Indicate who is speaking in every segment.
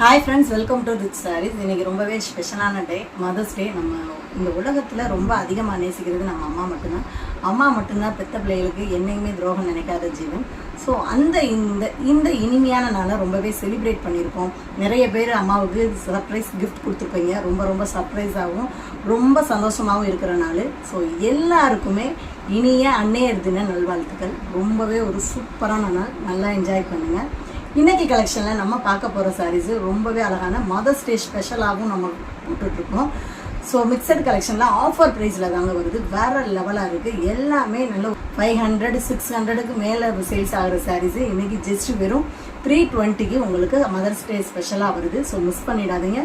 Speaker 1: Hi friends welcome to rich sarees இன்றைக்கி ரொம்பவே ஸ்பெஷலான டே மதர்ஸ் டே நம்ம இந்த உலகத்தில் ரொம்ப அதிகமாக நேசிக்கிறது நம்ம அம்மா மட்டும்தான். அம்மா மட்டும்தான் பெத்த பிள்ளைகளுக்கு என்னைக்குமே துரோகம் நினைக்காத ஜீவன். ஸோ அந்த இந்த இந்த இனிமையான நாளை ரொம்பவே செலிப்ரேட் பண்ணியிருக்கோம். நிறைய பேர் அம்மாவுக்கு சர்ப்ரைஸ் கிஃப்ட் கொடுத்துருப்பீங்க. ரொம்ப ரொம்ப சர்ப்ரைஸாகவும் ரொம்ப சந்தோஷமாகவும் இருக்கிற நாள். ஸோ எல்லாருக்குமே இனிய அன்னையர் தின நல்வாழ்த்துக்கள். ரொம்பவே ஒரு சூப்பரான நாள். நல்லா என்ஜாய் பண்ணுங்கள் இன்னைக்கு கலெக்ஷனில் நம்ம பார்க்க போகிற சாரீஸ் ரொம்பவே அழகான மதர்ஸ் டே ஸ்பெஷலாகவும் நம்ம போட்டுட்ருக்கோம். ஸோ மிக்சட் கலெக்ஷனில் ஆஃபர் ப்ரைஸில் தாங்க வருது. வேற லெவலாக இருக்குது எல்லாமே நல்ல ஃபைவ் ஹண்ட்ரட் சிக்ஸ் ஹண்ட்ரடுக்கு மேலே சேல்ஸ் ஆகிற சாரீஸ் இன்னைக்கு ஜஸ்ட் வெறும் த்ரீ டுவெண்ட்டிக்கு உங்களுக்கு மதர்ஸ் டே ஸ்பெஷலாக வருது. ஸோ மிஸ் பண்ணிடாதீங்க.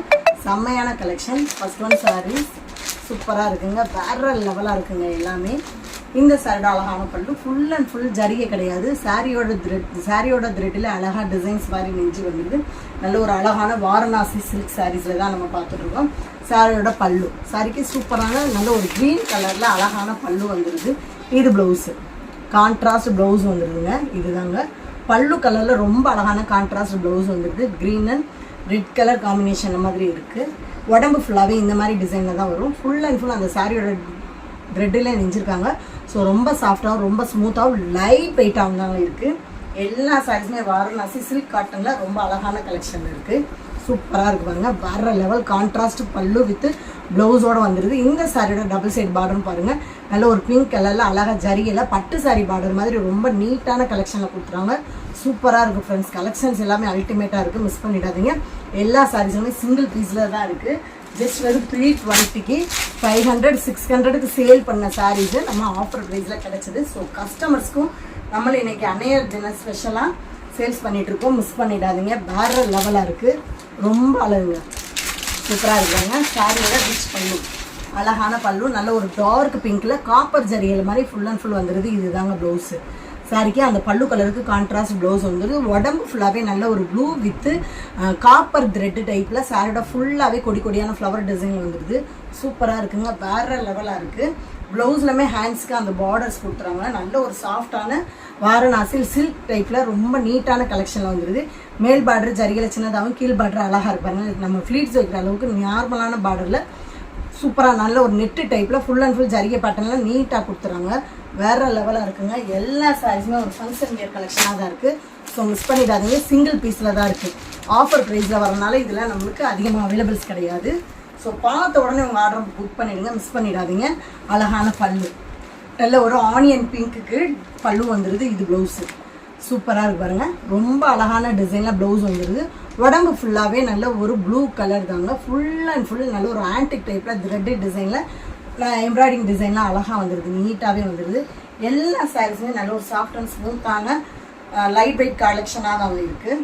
Speaker 1: செம்மையான கலெக்ஷன் ஃபஸ்ட் ஒன் சாரீஸ் சூப்பராக இருக்குங்க. வேற லெவலாக இருக்குங்க எல்லாமே. இந்த சாரியோட அழகான பல்லு ஃபுல் அண்ட் ஃபுல் ஜரிகை கிடையாது. சாரியோட த்ரெட் சாரியோட த்ரெட்டில் அழகாக டிசைன்ஸ் மாதிரி நெஞ்சு வந்துருது. நல்ல ஒரு அழகான வாரணாசி சில்க் சாரீஸில் தான் நம்ம பார்த்துட்ருக்கோம் சாரியோட பல்லு. சாரிக்கு சூப்பரான நல்ல ஒரு க்ரீன் கலரில் அழகான பல்லு வந்துடுது இது ப்ளவுஸு கான்ட்ராஸ்ட் ப்ளவுஸ் வந்துடுதுங்க இதுதாங்க. பல்லு கலரில் ரொம்ப அழகான கான்ட்ராஸ்ட் ப்ளவுஸ் வந்துடுது green and red colour combination மாதிரி இருக்குது உடம்பு ஃபுல்லாகவே இந்த மாதிரி டிசைனில் தான் வரும். ஃபுல் அண்ட் ஃபுல் அந்த சாரியோட த்ரெட்டில் நெஞ்சிருக்காங்க. ஸோ ரொம்ப சாஃப்டாகவும் ரொம்ப ஸ்மூத்தாகவும் லைட் வெயிட்டாகவும் தான் இருக்குது எல்லா சாரீஸுமே வாரணாசி சில்க் காட்டனில் ரொம்ப அழகான கலெக்ஷன் இருக்குது சூப்பராக இருக்கு பாருங்கள் வேற லெவல் கான்ட்ராஸ்ட் பல்லு வித்து ப்ளவுஸோட வந்துடுது இந்த சாரியோட டபுள் சைட் பார்டர்னு பாருங்கள் நல்ல ஒரு பிங்க் கலரில் அழகாக ஜரியில் பட்டு சாரி பார்டர் மாதிரி ரொம்ப நீட்டான கலெக்ஷனில் கொடுத்துறாங்க சூப்பராக இருக்குது ஃப்ரெண்ட்ஸ் கலெக்ஷன்ஸ் எல்லாமே அல்டிமேட்டாக இருக்குது மிஸ் பண்ணிடாதீங்க. எல்லா சாரீஸுமே சிங்கிள் பீஸில் தான் இருக்குது ஜஸ்ட் வெறும் த்ரீ டுவெண்ட்டிக்கு ஃபைவ் ஹண்ட்ரட் சிக்ஸ் ஹண்ட்ரடுக்கு சேல் பண்ண சாரீஸு நம்ம ஆஃபர் ப்ரைஸில் கிடச்சிது. ஸோ கஸ்டமர்ஸ்க்கும் நம்மள இன்றைக்கி அன்னையர் தின ஸ்பெஷலாக சேல்ஸ் பண்ணிகிட்ருக்கோம் இருக்கோம். மிஸ் பண்ணிடாதீங்க. வேறு லெவலாக இருக்குது ரொம்ப அழகுங்க. சூப்பராக இருக்காங்க. சாரியோட ரிச் பல்லு அழகான பல்லு. நல்ல ஒரு டார்க் பிங்க்ல காப்பர் ஜரியல் மாதிரி ஃபுல் அண்ட் ஃபுல் வந்துடுது இதுதாங்க ப்ளவுஸு சாரிக்கு அந்த பல்லு கலருக்கு கான்ட்ராஸ்ட் ப்ளவுஸ் வந்துடுது உடம்பு ஃபுல்லாகவே நல்ல ஒரு ப்ளூ வித்து காப்பர் த்ரெட்டு டைப்பில் சாரியோட ஃபுல்லாகவே கொடி கொடியான ஃப்ளவர் டிசைன் வந்துடுது சூப்பராக இருக்குங்க. வேற லெவலாக இருக்குது ப்ளவுஸ்லுமே ஹேண்ட்ஸ்க்கு அந்த பார்டர்ஸ் கொடுத்துறாங்க. நல்ல ஒரு சாஃப்டான வாரணாசில் சில்க் டைப்பில் ரொம்ப நீட்டான கலெக்ஷனில் வந்துடுது மேல் பார்டர் ஜரிகளை சின்னதாகவும் கீழ் பார்டர் அழகாக இருப்பாங்க நம்ம ஃப்ளீட்ஸ் வைக்கிற அளவுக்கு நார்மலான பார்டரில் சூப்பராக நல்ல ஒரு நெட்டு டைப்பில் ஃபுல் அண்ட் ஃபுல் ஜரிகை பேட்டர்னில் நீட்டாக கொடுத்துறாங்க. வேற லெவலாக இருக்குங்க. எல்லா சாரீஸுமே ஒரு ஃபங்க்ஷன் வியர் கலெக்ஷனாக தான் இருக்குது ஸோ மிஸ் பண்ணிடாதீங்க. சிங்கிள் பீஸில் தான் இருக்குது ஆஃபர் ப்ரைஸில் வரனால இதில் நம்மளுக்கு அதிகமாக அவைலபிள்ஸ் கிடையாது. ஸோ பார்த்த உடனே உங்கள் ஆர்டர் புக் பண்ணிவிடுங்க மிஸ் பண்ணிடாதீங்க. அழகான பல்லு. நல்ல ஒரு ஆனியன் பிங்க்குக்கு பல்லு வந்துடுது இது ப்ளவுஸு சூப்பராக இருக்கு பாருங்கள் ரொம்ப அழகான டிசைனில் ப்ளவுஸ் வந்துடுது உடம்பு ஃபுல்லாகவே நல்ல ஒரு ப்ளூ கலர் தாங்க. ஃபுல் அண்ட் ஃபுல் நல்ல ஒரு ஆன்டிக் டைப்பில் த்ரெட்டு டிசைனில் எம்ப்ராய்டிங் டிசைன்லாம் அழகாக வந்துடுது நீட்டாகவே வந்துடுது எல்லா சாரீஸுமே நல்ல ஒரு சாஃப்ட் அண்ட் ஸ்மூத்தான லைட் வெயிட் கலெக்ஷனாக தான் இருக்குது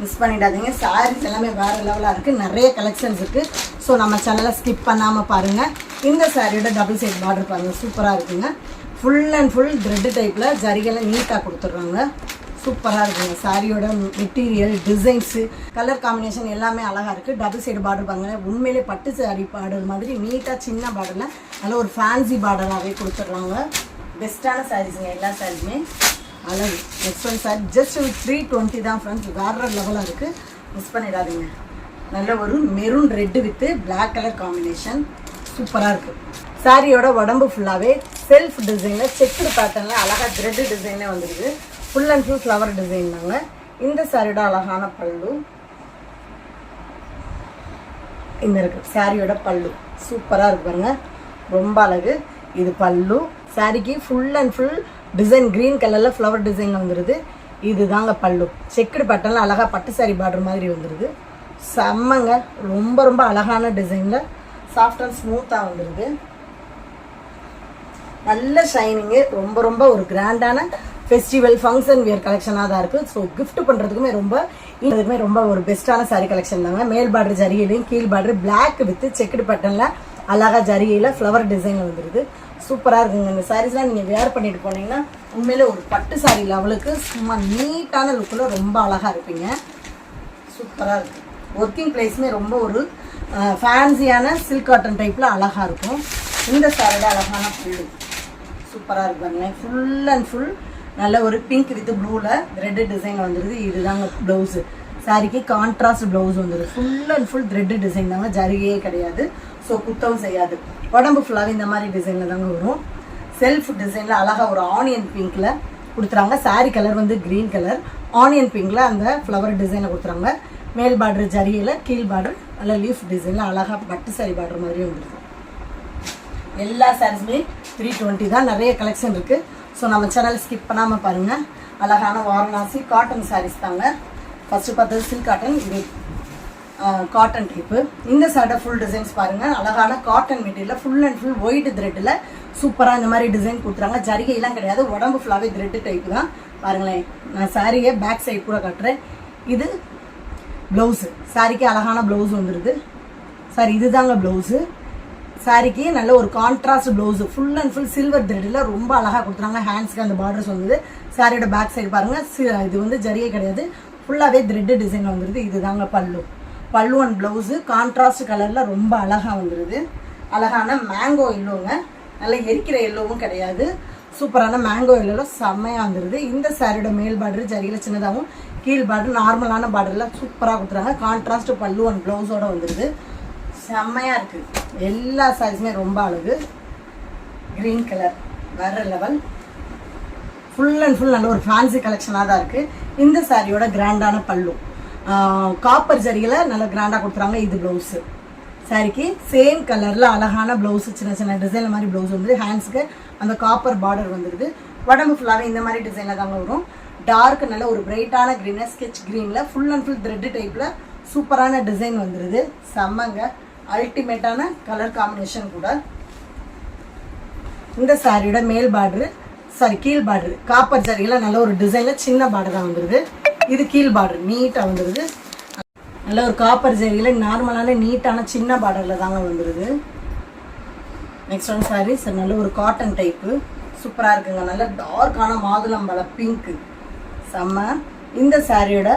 Speaker 1: மிஸ் பண்ணிடாதீங்க. சாரீஸ் எல்லாமே வேறு லெவலாக இருக்குது நிறைய கலெக்ஷன்ஸ் இருக்குது ஸோ நம்ம சேனலை ஸ்கிப் பண்ணாமல் பாருங்கள் இந்த சாரியோட டபுள் சைட் பார்டர் பாருங்கள் சூப்பராக இருக்குங்க. ஃபுல் அண்ட் ஃபுல் த்ரெட்டு டைப்பில் ஜரிகளை நீட்டாக கொடுத்துட்றாங்க. சூப்பராக இருக்குங்க. சாரியோட மெட்டீரியல் டிசைன்ஸு கலர் காம்பினேஷன் எல்லாமே அழகாக இருக்குது டபுள் சைடு பார்டர் பாருங்க உண்மையிலே பட்டு சாரி பார்டர் மாதிரி நீட்டாக சின்ன பார்டரில் நல்ல ஒரு ஃபேன்சி பார்டராகவே கொடுத்துட்றாங்க பெஸ்ட்டான சாரீஸுங்க எல்லா சாரீஸுமே அழகு. Next one sari just three twenty தான் ஃப்ரெண்ட்ஸ் வேறு லெவலாக இருக்குது மிஸ் பண்ணிடாதீங்க. நல்ல ஒரு maroon red with black colour combination சூப்பராக இருக்குது சாரியோட உடம்பு ஃபுல்லாகவே செல்ஃப் டிசைனில் செக்குடு பேட்டர்னில் அழகாக த்ரெட்டு டிசைனே வந்துருக்குது full and full flower design தாங்க. இந்த சாரியோட அழகான பல்லு. இந்த இருக்கு சாரியோட பல்லு. சூப்பராக இருக்கு பாருங்க. ரொம்ப அழகு. இது பல்லு. சாரிக்கு full and full design green கலரில் ஃப்ளவர் டிசைன் வந்துடுது இது தாங்க பல்லு. செக்குடு பட்டெல்லாம் அழகாக பட்டு சாரி பார்டர் மாதிரி வந்துடுது செம்மங்க. ரொம்ப ரொம்ப அழகான டிசைனில் சாஃப்ட் அண்ட் ஸ்மூத்தாக வந்துடுது நல்ல ஷைனிங்கு ரொம்ப ரொம்ப ஒரு கிராண்டான ஃபெஸ்டிவல் ஃபங்க்ஷன் வியர் கலெக்ஷனாக தான் இருக்குது ஸோ கிஃப்ட் பண்ணுறதுக்குமே ரொம்ப இதுக்குமே ரொம்ப ஒரு பெஸ்ட்டான சாரீ கலெக்ஷன் தாங்க. மேல் பார்டர் ஜரியிலையும் கீழ் பார்டர் பிளாக் வித் செக்குடு பட்டனில் அழகாக ஜரிகையில் ஃப்ளவர் டிசைன் வந்துடுது சூப்பராக இருக்குங்க. இந்த சாரீஸ்லாம் நீங்கள் வேர் பண்ணிட்டு போனீங்கன்னா உண்மையிலே ஒரு பட்டு சாரி லெவலுக்கு சும்மா நீட்டான லுக்கில் ரொம்ப அழகாக இருப்பீங்க. சூப்பராக இருக்குது ஒர்க்கிங் பிளேஸுமே ரொம்ப ஒரு ஃபேன்சியான சில்க் காட்டன் டைப்பில் அழகாக இருக்கும். இந்த சாரியோட அழகான ஃபுல்லு சூப்பராக இருக்கு ஃபுல் அண்ட் ஃபுல் நல்ல ஒரு பிங்க் வித் ப்ளூவில் த்ரெட் டிசைன் வந்துருது. இதுதாங்க ப்ளவுஸு சாரிக்கு கான்ட்ராஸ்ட் ப்ளவுஸ் வந்துடுது full and full thread design தாங்க. ஜரிகையே கிடையாது. ஸோ குத்தவும் செய்யாது. உடம்பு ஃபுல்லாகவே இந்த மாதிரி டிசைனில் தாங்க வரும். செல்ஃப் டிசைனில் அழகாக ஒரு ஆனியன் பிங்க்கில் கொடுத்துறாங்க. சாரி கலர் வந்து க்ரீன் கலர் ஆனியன் பிங்க்ல அந்த ஃப்ளவர் டிசைனில் கொடுத்துறாங்க. மேல் பார்டர் ஜரிகையில் கீழ் பார்டர் நல்ல லீஃப் டிசைனில் அழகாக பட்டு சாரி பார்டர் மாதிரியும் வந்துருக்கு எல்லா சாரீஸுமே த்ரீ டுவெண்ட்டி தான். நிறைய கலெக்ஷன் இருக்குது ஸோ நம்ம சேனல் ஸ்கிப் பண்ணாமல் பாருங்கள் அழகான வாரணாசி காட்டன் சாரீஸ் தாங்க. ஃபஸ்ட்டு பார்த்தது சில்க் காட்டன் இது காட்டன் டைப்பு இந்த சாட்டை ஃபுல் டிசைன்ஸ் பாருங்கள் அழகான cotton material full and full white த்ரெட்டில் சூப்பராக இந்த மாதிரி டிசைன் கொடுத்துறாங்க. ஜரிகையெல்லாம் கிடையாது. உடம்பு ஃபுல்லாகவே த்ரெட்டு டைப்பு தான். பாருங்களேன். நான் சாரியை பேக் சைடு கூட காட்டுறேன். இது ப்ளவுஸு சாரிக்கு அழகான ப்ளவுஸ் வந்துடுது சாரி இதுதாங்க ப்ளவுஸு சாரிக்கு நல்ல ஒரு contrast blouse full and full silver த்ரெட்டில் ரொம்ப அழகாக கொடுத்துறாங்க ஹேண்ட்ஸ்க்கு அந்த பார்டர்ஸ் வந்தது சாரியோட பேக் சைடு பாருங்கள் இது வந்து ஜரியே கிடையாது. ஃபுல்லாகவே த்ரெட்டு டிசைன் வந்துடுது இதுதாங்க பல்லு. பல்லு அண்ட் ப்ளவுஸு கான்ட்ராஸ்ட் கலரில் ரொம்ப அழகாக வந்துடுது அழகான மேங்கோ எல்லோங்க நல்ல எரிக்கிற எல்லோவும் கிடையாது. சூப்பரான மேங்கோ எல்லோவில் செம்மையாக வந்துடுது இந்த சாரியோட மேல் பார்டர் ஜரியில் சின்னதாகவும் கீழ் பார்டர் நார்மலான பார்டரில் சூப்பராக கொடுத்துறாங்க கான்ட்ராஸ்ட் பல்லு அண்ட் ப்ளவுஸோட வந்துடுது செம்மையாக இருக்குது எல்லா சாரீஸுமே ரொம்ப அழகு. க்ரீன் கலர் வேற லெவல் ஃபுல் அண்ட் ஃபுல் நல்ல ஒரு ஃபேன்சி கலெக்ஷனாக தான் இருக்குது இந்த சாரியோட கிராண்டான பல்லு. காப்பர் ஜரியில் நல்ல கிராண்டாக கொடுத்துறாங்க இது ப்ளவுஸு சாரிக்கு சேம் கலரில் அழகான ப்ளவுஸு சின்ன சின்ன டிசைன் மாதிரி ப்ளவுஸ் வந்து ஹேண்ட்ஸ்க்கு அந்த காப்பர் பார்டர் வந்துடுது உடம்பு ஃபுல்லாகவே இந்த மாதிரி டிசைனில் தாங்க வரும். டார்க் நல்ல ஒரு பிரைட்டான க்ரீனாக ஸ்கெச் க்ரீனில் ஃபுல் அண்ட் ஃபுல் த்ரெட் டைப்பில் சூப்பரான டிசைன் வந்துடுது செம்மங்க. அல்டிமேட்டான கலர் காம்பினேஷன் கூட. இந்த சாரியோட மேல் பார்டரு சாரி கீழ் பார்டரு காப்பர் சாரியில் நல்ல ஒரு டிசைனில் சின்ன பார்டர் தான் வந்துடுது இது கீழ் பார்டர் நீட்டாக வந்துடுது நல்ல ஒரு காப்பர் சாரியில் நார்மலான நீட்டான சின்ன பார்டரில் தாங்க வந்துடுது நெக்ஸ்ட் ஒன் சாரீஸ் நல்ல ஒரு காட்டன் டைப்பு சூப்பராக இருக்குங்க. நல்ல டார்க்கான மாதுளம்பழ பிங்க்கு செம்ம. இந்த சாரியோட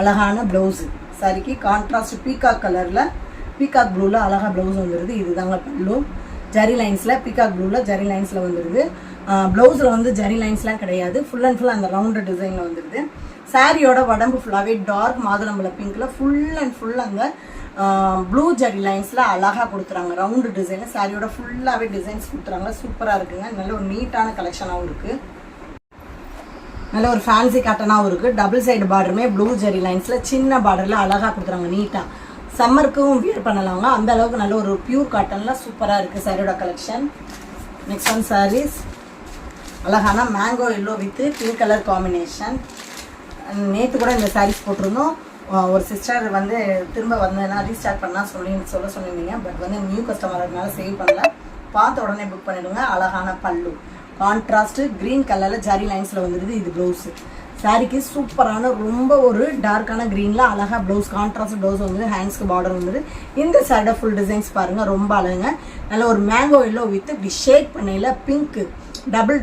Speaker 1: அழகான ப்ளவுஸு சாரிக்கு கான்ட்ராஸ்ட் பீக்கா கலரில் பீகாக் ப்ளூவில் அழகாக ப்ளவுஸ் வந்துடுது இதுதாங்க பல்லு ஜரி லைன்ஸில் பீகாக் ப்ளூவில் ஜரி லைன்ஸில் வந்துடுது ப்ளவுஸில் வந்து ஜரி லைன்ஸ்லாம் கிடையாது. ஃபுல் அண்ட் ஃபுல் அந்த ரவுண்டு டிசைனில் வந்துடுது சாரியோட உடம்பு ஃபுல்லாகவே டார்க் மாதுளம்பழ பிங்க்கில் ஃபுல் அண்ட் ஃபுல் அங்கே ப்ளூ ஜரி லைன்ஸில் அழகாக கொடுத்துறாங்க ரவுண்டு டிசைனில் சாரியோட ஃபுல்லாகவே டிசைன்ஸ் கொடுத்துறாங்க சூப்பராக இருக்குங்க. நல்ல ஒரு நீட்டான கலெக்ஷனாகவும் இருக்குது நல்ல ஒரு ஃபேன்சி காட்டனாகவும் இருக்குது டபுள் சைடு பார்டருமே ப்ளூ ஜெரி லைன்ஸில் சின்ன பார்டரில் அழகாக கொடுத்துறாங்க நீட்டாக சம்மருக்கும் வியர் பண்ணலாங்க அந்த அளவுக்கு நல்ல ஒரு பியூர் காட்டனில் சூப்பராக இருக்குது சாரியோட கலெக்ஷன் நெக்ஸ்ட் ஒன் சாரீஸ் அழகான mango yellow with pink colour combination நேற்று கூட இந்த சாரீஸ் போட்டிருந்தோம். ஒரு சிஸ்டர் வந்து திரும்ப வந்ததுன்னா ரீஸ்டார்ட் பண்ணால் சொல்லி சொல்ல சொல்லியிருந்தீங்க. பட் வந்து நியூ கஸ்டமர்னால சேவ் பண்ணல. பார்த்த உடனே புக் பண்ணிவிடுங்க அழகான பல்லு. கான்ட்ராஸ்ட்டு க்ரீன் கலரில் ஜரி லைன்ஸில் வந்துடுது இது ப்ளவுஸு சாரிக்கு சூப்பரான ரொம்ப ஒரு டார்க்கான க்ரீனில் அழகாக ப்ளவுஸ் கான்ட்ராஸ்ட் ப்ளவுஸ் வந்து ஹேண்ட்ஸ்க்கு பார்டர் வந்துது. இந்த சாரியோட ஃபுல் டிசைன்ஸ் பாருங்கள் ரொம்ப அழகுங்க. நல்ல ஒரு மேங்கோ எல்லோ வித் இப்படி ஷேக் பண்ணையில் பிங்க்கு டபுள்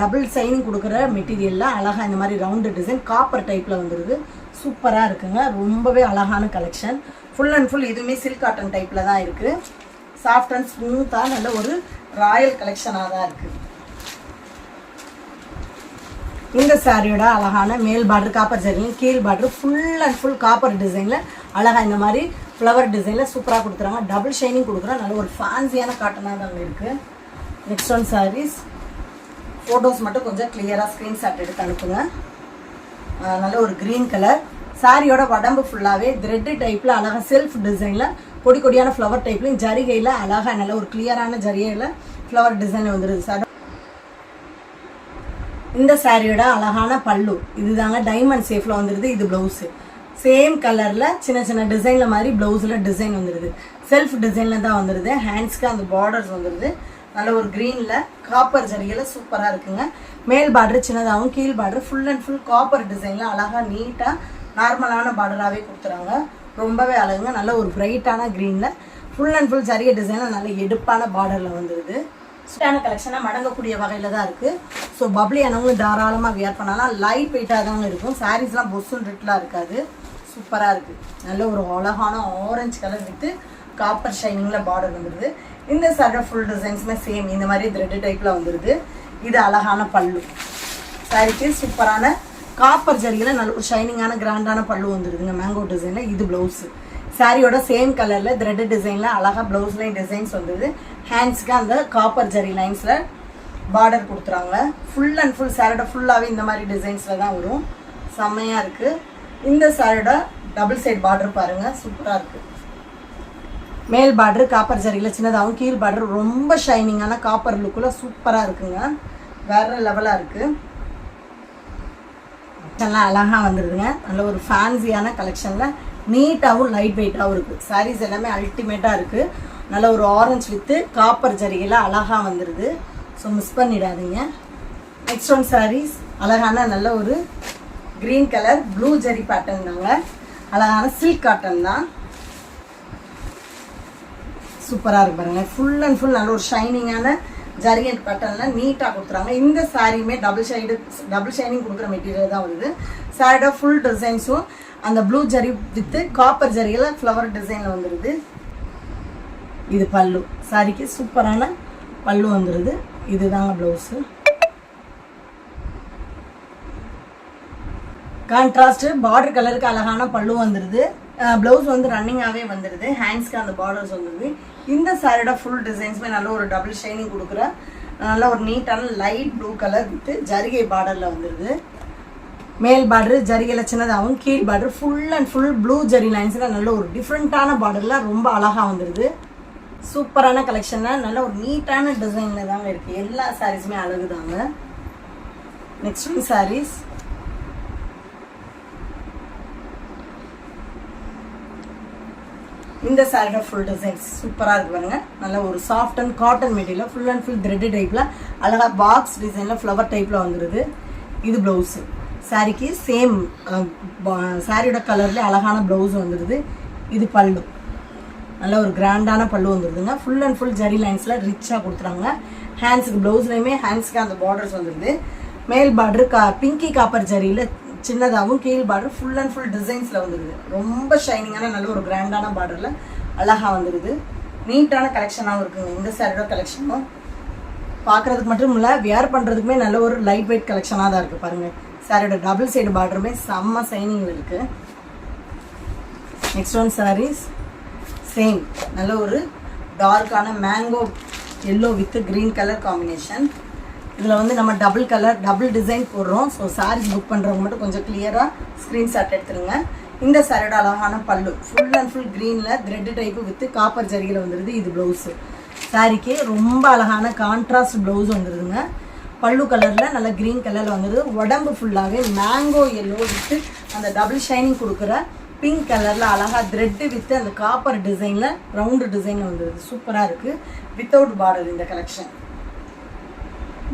Speaker 1: டபுள் சைனிங் கொடுக்குற மெட்டீரியலில் அழகாக இந்த மாதிரி ரவுண்டு டிசைன் காப்பர் டைப்பில் வந்துடுது சூப்பராக இருக்குங்க. ரொம்பவே அழகான கலெக்ஷன் ஃபுல் அண்ட் ஃபுல் இதுவுமே சில்க் காட்டன் டைப்பில் தான் இருக்குது சாஃப்ட் அண்ட் ஸ்மூத்தாக நல்ல ஒரு ராயல் கலெக்ஷனாக தான் இருக்குது இந்த சாரியோட அழகான மேல் பார்டர் காப்பர் சரியும் கீழ் border full and full copper டிசைனில் அழகாக இந்த மாதிரி ஃப்ளவர் டிசைனில் சூப்பராக கொடுக்குறாங்க. டபுள் ஷைனிங் கொடுக்குறோம் நல்ல ஒரு ஃபேன்சியான காட்டனாக தான் இருக்குது நெக்ஸ்ட் ஒன் சாரீஸ் ஃபோட்டோஸ் மட்டும் கொஞ்சம் கிளியராக ஸ்க்ரீன்ஷாட் எடுத்து அனுப்புங்க. நல்ல ஒரு க்ரீன் கலர் சாரியோட உடம்பு ஃபுல்லாகவே த்ரெட்டு டைப்பில் அழகாக செல்ஃப் டிசைனில் கொடி கொடியான ஃப்ளவர் டைப்லையும் ஜரிகையில் அழகாக நல்ல ஒரு கிளியரான ஜரிகையில் ஃப்ளவர் டிசைன் வந்துடுது சார் இந்த சாரியோட அழகான பல்லு. இதுதாங்க டைமண்ட் சேஃப்ல வந்துடுது இது ப்ளவுஸு சேம் கலரில் சின்ன சின்ன டிசைனில் மாதிரி ப்ளவுஸில் டிசைன் வந்துடுது செல்ஃப் டிசைனில் தான் வந்துடுது ஹேண்ட்ஸ்க்கு அந்த பார்டர்ஸ் வந்துடுது நல்ல ஒரு க்ரீனில் காப்பர் ஜரிகையில் சூப்பராக இருக்குங்க. மேல் பார்டர் சின்னதாகவும் கீழ் border full and full copper டிசைனில் அழகாக நீட்டாக நார்மலான பார்டராகவே கொடுத்துறாங்க. ரொம்பவே அழகுங்க. நல்ல ஒரு பிரைட்டான க்ரீனில் ஃபுல் அண்ட் ஃபுல் ஜரிகை டிசைனில் நல்ல எடுப்பான பார்டரில் வந்துடுது ஸ்டான கலெக்ஷனாக மடங்கக்கூடிய வகையில் தான் இருக்குது ஸோ பப்ளி தாராளமாக வியர் பண்ணலாம். லைட் வெயிட்டாக தாங்க இருக்கும். சாரீஸ்லாம் பொஸ்ஸும் ரிட்லாம் இருக்காது. சூப்பராக இருக்குது நல்ல ஒரு அழகான ஆரஞ்சு கலர் வித்து காப்பர் ஷைனிங்கில் பார்டர் வந்துடுது இந்த சாரோட ஃபுல் டிசைன்ஸுமே சேம் இந்த மாதிரி த்ரெட்டு டைப்பில் வந்துடுது இது அழகான பல்லு. சாரிக்கு சூப்பரான காப்பர் ஜரியில் நல்ல ஒரு ஷைனிங்கான கிராண்டான பல்லு வந்துடுதுங்க மேங்கோ டிசைனில் இது ப்ளவுஸு சாரியோட சேம் கலரில் த்ரெட் டிசைனில் அழகாக ப்ளவுஸ்லேயும் டிசைன்ஸ் வந்துடுது ஹேண்ட்ஸ்க்கு அந்த காப்பர் ஜரி லைன்ஸில் பார்டர் கொடுத்துறாங்க. ஃபுல் அண்ட் ஃபுல் சாரியோட ஃபுல்லாகவே இந்த மாதிரி டிசைன்ஸில் தான் வரும். செம்மையாக இருக்குது இந்த சாரியோட டபுள் சைட் பார்டர் பாருங்கள் சூப்பராக இருக்குது மேல் பார்டர் காப்பர் ஜரியில் சின்னதாகவும் கீழ் பார்டர் ரொம்ப ஷைனிங்கான காப்பர் லுக்கில் சூப்பராக இருக்குங்க. வேறு லெவலாக இருக்குது எல்லாம் அழகாக வந்துடுதுங்க நல்ல ஒரு ஃபேன்சியான கலெக்ஷனில் நீட்டாகவும் லைட் வெயிட்டாகவும் இருக்குது சாரீஸ் எல்லாமே அல்டிமேட்டாக இருக்குது நல்ல ஒரு ஆரஞ்சு வித்து காப்பர் ஜரிகையில் அழகாக வந்துடுது ஸோ மிஸ் பண்ணிடாதீங்க. நெக்ஸ்ட் ஒன் சாரீஸ் அழகான நல்ல ஒரு green colour blue zari pattern தாங்க. அழகான சில்க் காட்டன் தான். சூப்பராக இருக்கு பாருங்க. ஃபுல் அண்ட் ஃபுல் நல்ல ஒரு ஷைனிங்கான ஜரியன் பேட்டர்னில் நீட்டாக கொடுத்துறாங்க இந்த சாரியுமே டபுள் ஷைடு டபுள் ஷைனிங் கொடுக்குற மெட்டீரியல் தான் வருது. சாரியோட ஃபுல் டிசைன்ஸும் அந்த ப்ளூ ஜரி வித்து காப்பர் ஜரியில் ஃப்ளவர் டிசைனில் வந்துடுது இது பல்லு. சாரிக்கு சூப்பரான பல்லு வந்துடுது இதுதாங்க ப்ளவுஸு கான்ட்ராஸ்ட் பார்டர் கலருக்கு அழகான பல்லு வந்துடுது ப்ளவுஸ் வந்து ரன்னிங்காகவே வந்துடுது ஹேண்ட்ஸ்க்கு அந்த பார்டர்ஸ் வந்துடுது இந்த சாரியோட ஃபுல் டிசைன்ஸுமே நல்ல ஒரு டபுள் ஷைனிங் கொடுக்குற நல்ல ஒரு நீட்டான லைட் ப்ளூ கலர் வித்து ஜரிகை பார்டரில் வந்துடுது மேல் பார்டர் ஜரிகையில் சின்னதாகவும் கீழ் border full and full blue zari லைன்ஸில் நல்ல ஒரு டிஃப்ரெண்ட்டான பார்டரில் ரொம்ப அழகாக வந்துடுது சூப்பரான கலெக்ஷனில் நல்ல ஒரு நீட்டான டிசைனில் தாங்க இருக்குது எல்லா சாரீஸுமே அழகு தாங்க. நெக்ஸ்ட் ஒன் சாரீஸ் இந்த சாரியோட ஃபுல் டிசைன்ஸ் சூப்பராக இருக்கு பாருங்க. நல்ல ஒரு soft and cotton material full and full thread டைப்பில் அழகாக பாக்ஸ் டிசைனில் ஃப்ளவர் டைப்பில் வந்துடுது இது ப்ளவுஸு சாரிக்கு சேம் சாரியோட கலர்லேயே அழகான ப்ளவுஸ் வந்துடுது இது பல்லு. நல்ல ஒரு கிராண்டான பல்லு வந்துருதுங்க. ஃபுல் அண்ட் ஃபுல் ஜரி லைன்ஸில் ரிச்சாக கொடுத்துறாங்க. ஹேண்ட்ஸுக்கு ப்ளவுஸ்லையுமே ஹேண்ட்ஸ்க்கு அந்த பார்டர்ஸ் வந்துருது. மேல் பார்டர் கா பிங்கி காப்பர் ஜரியில் சின்னதாகவும் கீழ் பார்டர் ஃபுல் அண்ட் ஃபுல் டிசைன்ஸில் வந்துருது. ரொம்ப ஷைனிங்கான நல்ல ஒரு கிராண்டான பார்டரில் அழகாக வந்துடுது நீட்டான கலெக்ஷனாகவும் இருக்குங்க. இந்த சாரியோட கலெக்ஷனும் பார்க்குறதுக்கு மட்டும் இல்லை வியர் பண்ணுறதுக்குமே நல்ல ஒரு லைட் வெயிட் கலெக்ஷனாக தான் இருக்குது பாருங்கள் சாரியோட டபுள் சைடு பார்டருமே செம்ம சைனிங்கில் இருக்குது நெக்ஸ்ட் ஒன் சாரீஸ் சேம் நல்ல ஒரு டார்க்கான mango yellow with green colour combination இதில் வந்து நம்ம டபுள் கலர் டபுள் டிசைன் போடுறோம். ஸோ சாரீஸ் புக் பண்ணுறவங்க மட்டும் கொஞ்சம் கிளியராக ஸ்க்ரீன்ஷாட் எடுத்துருங்க. இந்த சாரியோட அழகான பல்லு. ஃபுல் அண்ட் ஃபுல் க்ரீனில் த்ரெட்டு டைப்பு வித்து காப்பர் ஜரிகையில் வந்துடுது இது ப்ளவுஸு சாரிக்கு ரொம்ப அழகான கான்ட்ராஸ்ட் ப்ளவுஸ் வந்துடுதுங்க பல்லு கலரில் நல்ல க்ரீன் கலரில் வந்துடுது உடம்பு ஃபுல்லாகவே மேங்கோ எல்லோ வித்து அந்த டபுள் ஷைனிங் கொடுக்குற பிங்க் கலரில் அழகாக த்ரெட்டு வித்து அந்த காப்பர் டிசைனில் ரவுண்டு டிசைன் வந்துடுது சூப்பராக இருக்குது வித்தவுட் பார்டர் இந்த கலெக்ஷன்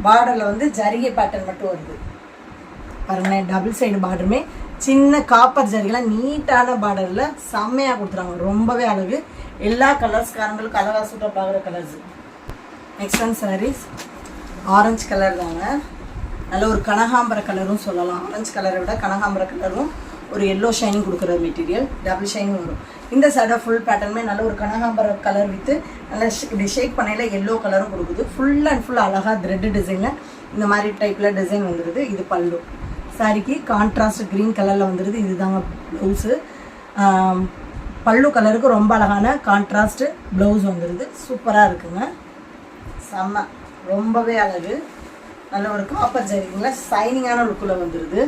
Speaker 1: பார்டரில் வந்து ஜரிகை பேட்டர்ன் மட்டும் வருது. பாருங்களேன் டபுள் சைடு பார்டருமே சின்ன காப்பர் ஜரிகெலாம் நீட்டான பார்டரில் செம்மையாக கொடுத்துறாங்க. ரொம்பவே அழகு. எல்லா கலர்ஸ்காரங்களுக்கும் அழகாக சூட்டாக பார்க்குற colours next one sarees orange colour தாங்க. நல்ல ஒரு கனகாம்பர கலரும் சொல்லலாம். ஆரஞ்சு கலரை விட கனகாம்பர கலரும் ஒரு எல்லோ ஷைனிங் கொடுக்குற மெட்டீரியல் டபுள் ஷைனிங் வரும். இந்த சடை ஃபுல் பேட்டர்னுமே நல்ல ஒரு கனகாம்பர கலர் வித்து நல்லா இப்படி ஷேக் பண்ணையில் எல்லோ கலரும் கொடுக்குது. ஃபுல் அண்ட் ஃபுல் அழகாக த்ரெட் டிசைனில் இந்த மாதிரி டைப்பில் டிசைன் வந்துடுது இது பல்லு. சாரிக்கு கான்ட்ராஸ்ட் க்ரீன் கலரில் வந்துடுது இதுதாங்க ப்ளவுஸு பல்லு கலருக்கு ரொம்ப அழகான கான்ட்ராஸ்ட் ப்ளவுஸ் வந்துடுது சூப்பராக இருக்குங்க. செம்ம. ரொம்பவே அழகு. நல்ல ஒரு காப்பர் ஜரிங்கில் சைனிங்கான லுக்கில் வந்துடுது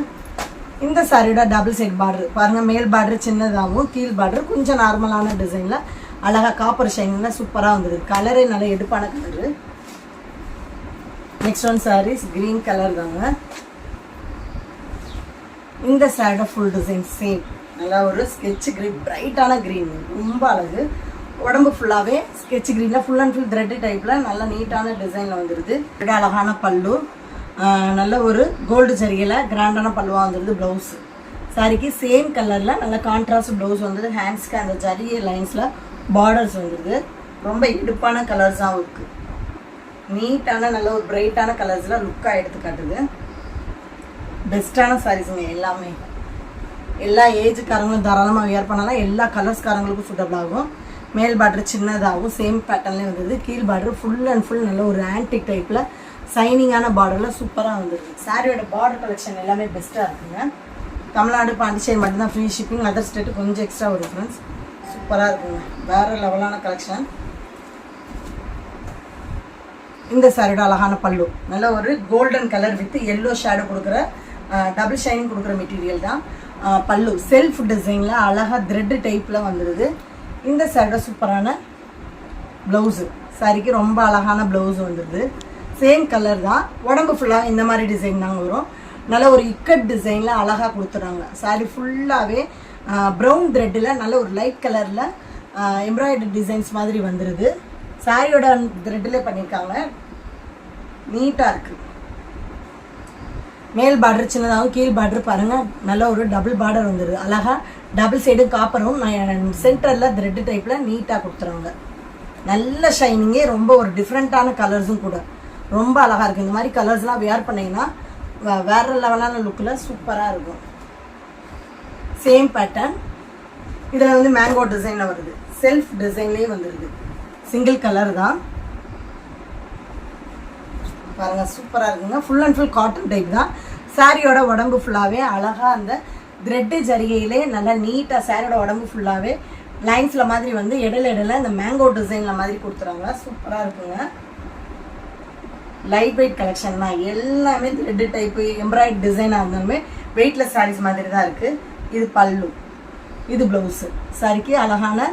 Speaker 1: இந்த சாரியோட டபுள் சைட் பார்டர் பாருங்கள் மேல் பார்டர் சின்னதாகவும் கீழ் பார்டர் கொஞ்சம் நார்மலான டிசைனில் அழகாக காப்பர் ஷைனில் சூப்பராக வந்தது. கலரே நல்ல எடுப்பான colour next one sarees green colour தாங்க. இந்த சாரியோட ஃபுல் டிசைன் சேம் நல்லா ஒரு ஸ்கெட்ச் க்ரீன் பிரைட்டான க்ரீன் ரொம்ப அழகு. உடம்பு ஃபுல்லாகவே ஸ்கெட்ச் க்ரீனில் ஃபுல் அண்ட் ஃபுல் த்ரெட் டைப்பில் நல்லா நீட்டான டிசைனில் வந்துடுது அழகான பல்லு. நல்ல ஒரு கோல்டு ஜரியில் கிராண்டான பல்லுவாக வந்துடுது ப்ளவுஸு சாரிக்கு சேம் கலரில் நல்ல கான்ட்ராஸ்ட் ப்ளவுஸ் வந்துடுது ஹேண்ட்ஸ்க்கு அந்த ஜரிய லைன்ஸில் பார்டர்ஸ் வந்துடுது ரொம்ப இடுப்பான கலர்ஸாகவும் இருக்குது நீட்டான நல்ல ஒரு பிரைட்டான கலர்ஸில் லுக்காக எடுத்து காட்டுது. பெஸ்ட்டான சாரீஸுங்க எல்லாமே. எல்லா ஏஜுக்காரங்களும் தாராளமாக வியர் பண்ணலாம். எல்லா கலர்ஸ்காரங்களுக்கும் சூட்டபிள் ஆகும். மேல் பார்டர் சின்னதாகவும் சேம் பேட்டர்ன்லேயே வந்தது கீழ் பார்டர் ஃபுல் அண்ட் ஃபுல் நல்ல ஒரு ஆன்டிக் டைப்பில் ஷைனிங்கான பார்டரில் சூப்பராக வந்துருக்கு. சாரியோட பார்டர் கலெக்ஷன் எல்லாமே பெஸ்ட்டாக இருக்குங்க. தமிழ்நாடு பாண்டிச்சேரி மட்டும்தான் ஃப்ரீ ஷிப்பிங் அதர் ஸ்டேட்டு கொஞ்சம் எக்ஸ்ட்ரா வரும் ஃப்ரெண்ட்ஸ் சூப்பராக இருக்குங்க. வேறு லெவலான கலெக்ஷன் இந்த சாரியோட அழகான பல்லு. நல்ல ஒரு golden colour with yellow shadow கொடுக்குற டபுள் ஷைனிங் கொடுக்குற மெட்டீரியல் தான். பல்லு. செல்ஃப் டிசைனில் அழகாக த்ரெட்டு டைப்பில் வந்துடுது இந்த சாரியோட சூப்பரான ப்ளவுஸு சாரிக்கு ரொம்ப அழகான ப்ளவுஸ் வந்துடுது சேம் கலர் தான். உடம்பு ஃபுல்லாக இந்த மாதிரி டிசைன் தாங்க வரும். நல்ல ஒரு இக்கட் டிசைனில் அழகாக கொடுத்துறாங்க. சாரி ஃபுல்லாகவே ப்ரௌன் த்ரெட்டில் நல்ல ஒரு லைட் கலரில் எம்ப்ராய்டரி டிசைன்ஸ் மாதிரி வந்துடுது சாரியோட த்ரெட்டில் பண்ணியிருக்காங்க நீட்டாக இருக்குது மேல் பார்டர் சின்னதாகவும் கீழ் பார்டர் பாருங்கள் நல்ல ஒரு டபுள் பார்டர் வந்துடுது அழகாக டபுள் சைடு காப்பரும். சென்டரில் த்ரெட்டு டைப்பில் நீட்டாக கொடுத்துருவாங்க நல்ல ஷைனிங்கே ரொம்ப ஒரு டிஃப்ரெண்ட்டான கலர்ஸும் கூட. ரொம்ப அழகாக இருக்குது இந்த மாதிரி கலர்ஸ்லாம் வேர் பண்ணிங்கன்னா வேற லெவலான லுக்கில் சூப்பராக இருக்கும். சேம் பேட்டர்ன் இதில் வந்து மேங்கோ டிசைனில் வருது. செல்ஃப் டிசைன்லேயே வந்துடுது சிங்கிள் கலர் தான். பாருங்கள் சூப்பராக இருக்குங்க. Full and full cotton type தான். சாரியோட உடம்பு ஃபுல்லாகவே அழகாக அந்த த்ரெட்டு ஜரிகையிலே நல்லா நீட்டாக சாரியோட உடம்பு ஃபுல்லாகவே லைன்ஸில் மாதிரி வந்து இடையில இடையில இந்த மேங்கோ டிசைனில் மாதிரி கொடுத்துறாங்க. சூப்பராக இருக்குங்க. லைட் வெயிட் கலெக்ஷன் தான். எல்லாமே த்ரெட்டு டைப்பு எம்ப்ராய்ட் டிசைனாக இருந்தாலுமே வெயிட்லெஸ் சாரீஸ் மாதிரி தான் இருக்குது இது பல்லு. இது ப்ளவுஸு சாரிக்கு அழகான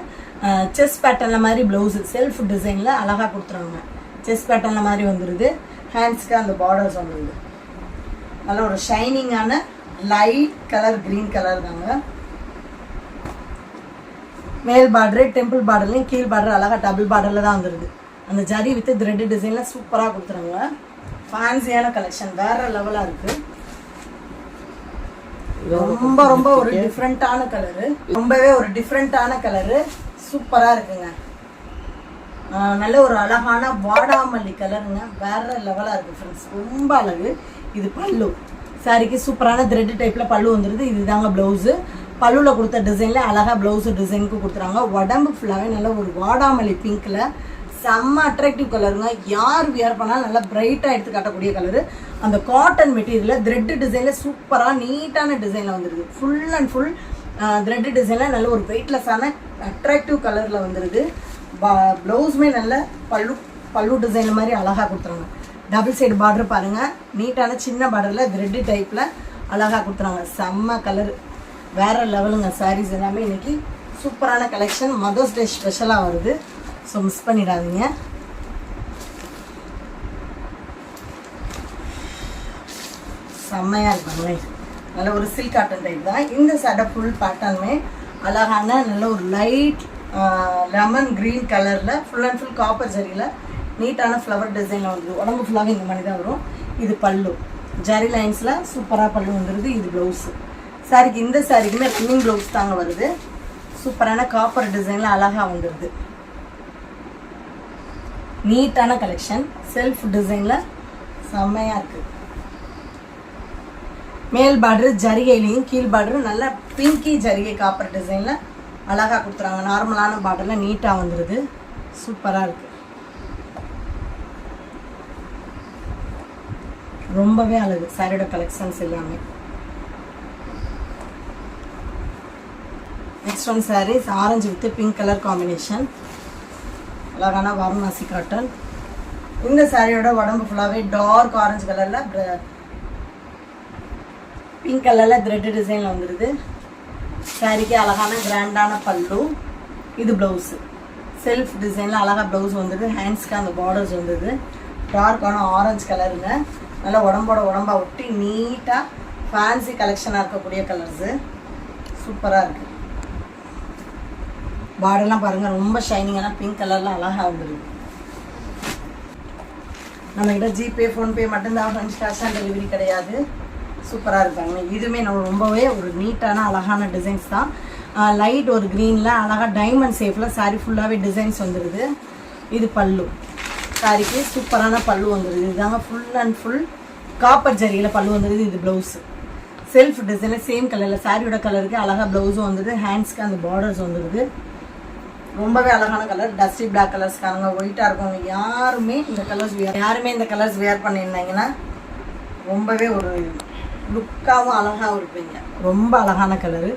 Speaker 1: செஸ் பேட்டர்னில் மாதிரி ப்ளவுஸு செல்ஃப் டிசைனில் அழகாக கொடுத்துருவாங்க. செஸ் பேட்டர்னில் மாதிரி வந்துடுது ஹேண்ட்ஸ்க்கு அந்த பார்டர்ஸ் வந்துடுது நல்ல ஒரு ஷைனிங்கான லைட் கலர் க்ரீன் கலர் தாங்க. மேல் பார்டரு டெம்பிள் பார்டர்லையும் கீழ் பார்டர் அழகாக டபுள் பார்டரில் தான் வந்துடுது அந்த ஜரி வித்து த்ரெட்டு டிசைன்லாம் சூப்பராக கொடுத்துருங்க. ஃபேன்சியான கலெக்ஷன் வேற லெவலாக இருக்குது ரொம்ப ரொம்ப ஒரு டிஃப்ரெண்ட்டான கலரு ரொம்பவே ஒரு டிஃப்ரெண்ட்டான கலரு சூப்பராக இருக்குங்க. நல்ல ஒரு அழகான வாடாமல்லி கலருங்க வேற லெவலாக இருக்குது ஃப்ரெண்ட்ஸ் ரொம்ப அழகு. இது பல்லு. சாரிக்கு சூப்பரான த்ரெட் டைப்பில் பல்லு வந்துடுது இதுதாங்க ப்ளவுஸு பல்லுவில் கொடுத்த டிசைனில் அழகாக ப்ளவுஸு டிசைனுக்கு கொடுத்துறாங்க. உடம்பு ஃபுல்லாகவே நல்ல ஒரு வாடாமல்லி பிங்க்கில் செம்ம அட்ராக்டிவ் கலருங்க யார் வியர் பண்ணாலும் நல்லா பிரைட்டாக எடுத்து காட்டக்கூடிய கலரு அந்த காட்டன் மெட்டீரியலில் த்ரெட்டு டிசைனில் சூப்பராக நீட்டான டிசைனில் வந்துடுது ஃபுல் அண்ட் ஃபுல் த்ரெட்டு டிசைனில் நல்ல ஒரு வெயிட்லெஸ்ஸான அட்ராக்டிவ் கலரில் வந்துடுது ப்ளவுஸுமே நல்ல பல்லு பல்லு டிசைன் மாதிரி அழகாக கொடுத்துறாங்க. டபுள் சைடு பார்டர் பாருங்கள் நீட்டான சின்ன பார்டரில் த்ரெட்டு டைப்பில் அழகாக கொடுத்துறாங்க. செம்ம கலர் வேற லெவலுங்க சாரீஸ் எல்லாமே இன்றைக்கி சூப்பரான கலெக்ஷன் மதர்ஸ் டே ஸ்பெஷலாக வருது. ஸோ மிஸ் பண்ணிடாதீங்க. செம்மையாக இருப்பாங்களே நல்ல ஒரு சில்க் காட்டன் டைப் தான். இந்த சடை ஃபுல் பேட்டர்னுமே அழகான நல்ல ஒரு லைட் லெமன் க்ரீன் கலரில் ஃபுல் அண்ட் ஃபுல் காப்பர் ஜரியில் நீட்டான ஃப்ளவர் டிசைனில் வந்துடுது உடம்பு ஃபுல்லாக இந்த மாதிரி தான் வரும். இது பல்லு. ஜரி லைன்ஸில் சூப்பராக பல்லு வந்துடுது இது ப்ளவுஸு சாரிக்கு இந்த சாரிக்குமே ரன்னிங் ப்ளவுஸ் தாங்க வருது. சூப்பரான காப்பர் டிசைனில் அழகாக வந்துடுது நீட்டான கலெக்ஷன் செல்ஃப் டிசைனில் செம்மையாக இருக்குது மேல் பார்டரு ஜரிகையிலையும் கீழ் பார்டரும் நல்ல பிங்கி ஜரிகை காப்பர் டிசைனில் அழகாக கொடுத்துறாங்க நார்மலான பார்டரில் நீட்டாக வந்துடுது சூப்பராக இருக்குது ரொம்பவே அழகு. சாரியோட கலெக்ஷன்ஸ் எல்லாமே. Next one sarees orange with pink colour combination அழகான வாரணாசி காட்டன் இந்த சாரியோட உடம்பு ஃபுல்லாகவே டார்க் ஆரஞ்சு கலரில் பிங்க் கலரில் த்ரெட்டு டிசைனில் வந்துடுது சாரிக்கு அழகான கிராண்டான பல்லு. இது ப்ளவுஸு செல்ஃப் டிசைனில் அழகாக ப்ளவுஸ் வந்துடுது ஹேண்ட்ஸ்க்கு அந்த பார்டர்ஸ் வந்துடுது டார்க்கான ஆரஞ்சு கலருங்க நல்லா உடம்போட உடம்பா ஒட்டி நீட்டாக ஃபேன்சி கலெக்ஷனாக இருக்கக்கூடிய கலர்ஸு சூப்பராக இருக்குது பார்டர்லாம் பாருங்கள் ரொம்ப ஷைனிங்கான பிங்க் கலரில் அழகாக வந்துடுது நம்மகிட்ட ஜிபே ஃபோன்பே மட்டும்தான் ஃப்ரெண்ட்ஸ் கேஷ் ஆன் டெலிவரி கிடையாது. சூப்பராக இருக்காங்க. இதுவுமே நம்ம ரொம்பவே ஒரு நீட்டான அழகான டிசைன்ஸ் தான். லைட் ஒரு க்ரீனில் அழகாக டைமண்ட் ஷேப்பில் சாரீ ஃபுல்லாகவே டிசைன்ஸ் வந்துடுது இது பல்லு. சாரிக்கு சூப்பரான பல்லு வந்துடுது இதுதாங்க ஃபுல் அண்ட் ஃபுல் காப்பர் ஜரியில் பல்லு வந்துடுது இது ப்ளவுஸு செல்ஃப் டிசைனில் சேம் கலரில் சாரியோட கலருக்கு அழகாக ப்ளவுஸும் வந்துடுது ஹேண்ட்ஸ்க்கு அந்த பார்டர்ஸ் வந்துடுது ரொம்பவே அழகான கலர் டஸ்டி பிளாக் கலர்ஸ்காரங்க ஒயிட்டாக இருக்கவங்க யாருமே இந்த கலர்ஸ் யாருமே இந்த கலர்ஸ் வேர் பண்ணியிருந்தாங்கன்னா ரொம்பவே ஒரு லுக்காகவும் அழகாகவும் இருப்பீங்க. ரொம்ப அழகான கலரு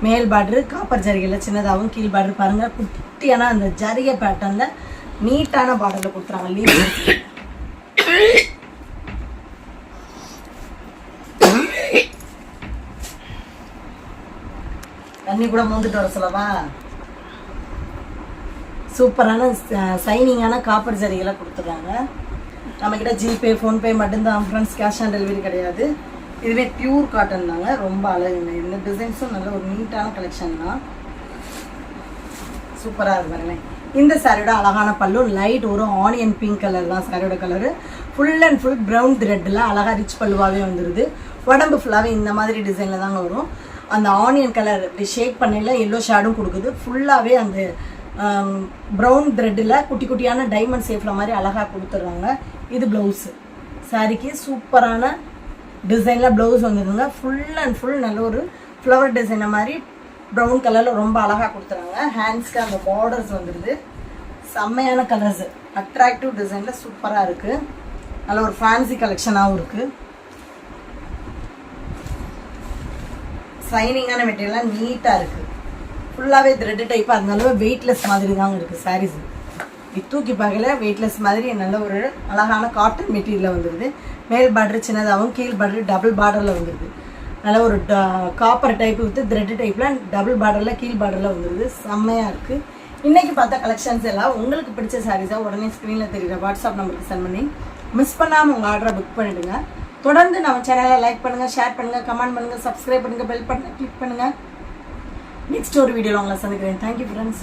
Speaker 1: மேல் பார்டரு காப்பர் ஜரிகையில் சின்னதாகவும் கீழ் பார்டர் பாருங்கள் குட்டியான அந்த ஜரிகை பேட்டர்னில் நீட்டான பார்டரில் கொடுத்துறாங்க லீவ் தண்ணி கூட மூந்துட்டு வர சொல்லவா? சூப்பரான சைனிங்கான காப்பர் ஜரிகளை கொடுத்துருக்காங்க. நம்மக்கிட்ட ஜிபே ஃபோன்பே மட்டும்தான். ஃப்ரெண்ட்ஸ் கேஷ் ஆன் டெலிவரி கிடையாது. இதுவே பியூர் காட்டன் தாங்க. ரொம்ப அழகுங்க. இந்த டிசைன்ஸும் நல்ல ஒரு நீட்டான கலெக்ஷன் தான். சூப்பராக இருக்கு பாருங்களேன். இந்த சாரியோட அழகான பல்லு லைட் ஒரு ஆனியன் பிங்க் கலர் தான் சாரியோட colour full and full brown த்ரெட்டில் அழகாக ரிச் பல்லுவாகவே வந்துடுது உடம்பு ஃபுல்லாகவே இந்த மாதிரி டிசைனில் தாங்க வரும். அந்த ஆனியன் கலர் இப்படி ஷேக் பண்ணல எல்லோ ஷேடும் கொடுக்குது. ஃபுல்லாகவே அந்த ப்ரௌன் த்ரெட்டில் குட்டி குட்டியான டைமண்ட் ஷேப்பில் மாதிரி அழகாக கொடுத்துட்றாங்க. இது ப்ளவுஸு சாரிக்கு சூப்பரான டிசைனில் ப்ளவுஸ் வந்துருங்க ஃபுல் அண்ட் ஃபுல் நல்ல ஒரு ஃப்ளவர் டிசைனை மாதிரி ப்ரௌன் கலரில் ரொம்ப அழகாக கொடுத்துறாங்க ஹேண்ட்ஸ்க்கு அந்த பார்டர்ஸ் வந்துடுது செம்மையான கலர்ஸ் அட்ராக்டிவ் டிசைனில் சூப்பராக இருக்குது நல்ல ஒரு ஃபேன்சி கலெக்ஷனாகவும் இருக்குது ஷைனிங்கான மெட்டீரியல்லாம் நீட்டாக இருக்குது ஃபுல்லாகவே த்ரெட்டு டைப் அதனால வெயிட்லெஸ் மாதிரி தாங்க இருக்குது சாரீஸ் இது தூக்கி பார்க்கல வெயிட்லெஸ் மாதிரி நல்ல ஒரு அழகான காட்டன் மெட்டீரியலில் வந்துடுது மேல் பார்டர் சின்னதாகவும் கீழ் பார்டர் டபுள் பார்டரில் வந்துடுது நல்ல ஒரு காப்பர் டைப் வித்து த்ரெட்டு டைப்பில் டபுள் பார்டரில் கீழ் பார்டரில் வந்துடுது செம்மையாக இருக்குது இன்றைக்கி பார்த்த கலெக்ஷன்ஸ் எல்லாம் உங்களுக்கு பிடிச்ச சாரீஸாக உடனே ஸ்க்ரீனில் தெரிகிற வாட்ஸ்அப் நம்பருக்கு சென்ட் பண்ணி மிஸ் பண்ணாமல் உங்கள் ஆர்டரை புக் பண்ணிவிடுங்க தொடர்ந்து நம்ம சேனலை லைக் பண்ணுங்கள் ஷேர் பண்ணுங்கள் கமெண்ட் பண்ணுங்கள் சப்ஸ்கிரைப் பண்ணுங்கள் பெல் பட்டனை கிளிக் பண்ணுங்கள் நெக்ஸ்ட் ஒரு வீடியோவில் உங்களை சந்திக்கிறேன். Thank you friends